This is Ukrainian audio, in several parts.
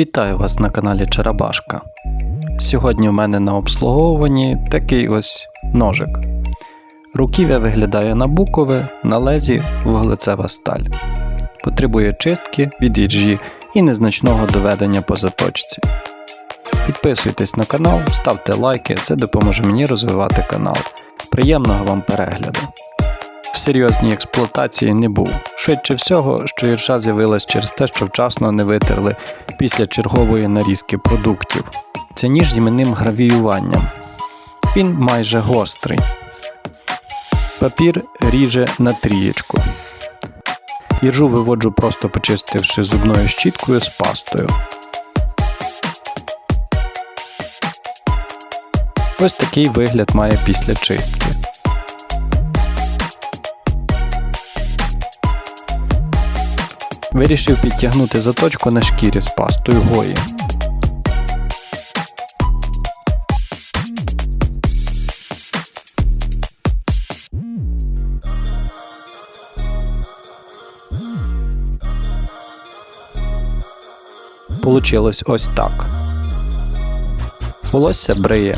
Вітаю вас на каналі Чарабашка. Сьогодні в мене на обслуговуванні такий ось ножик. Руків'я виглядає на букове, на лезі вуглецева сталь. Потребує чистки від іржі і незначного доведення по заточці. Підписуйтесь на канал, ставте лайки, це допоможе мені розвивати канал. Приємного вам перегляду! Серйозній експлуатації не був. Швидше всього, що іржа з'явилась через те, що вчасно не витерли після чергової нарізки продуктів. Це ніж з іменним гравіюванням. Він майже гострий. Папір ріже на трієчку. Іржу виводжу просто почистивши зубною щіткою з пастою. Ось такий вигляд має після чистки. Вирішив підтягнути заточку на шкірі з пастою гої. Получилось ось так. Волосся бриє.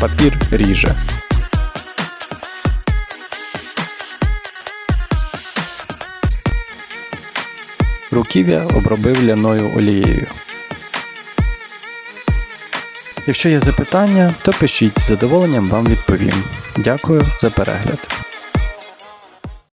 Папір ріже. Руків'я обробив ляною олією. Якщо є запитання, то пишіть з задоволенням вам відповім. Дякую за перегляд.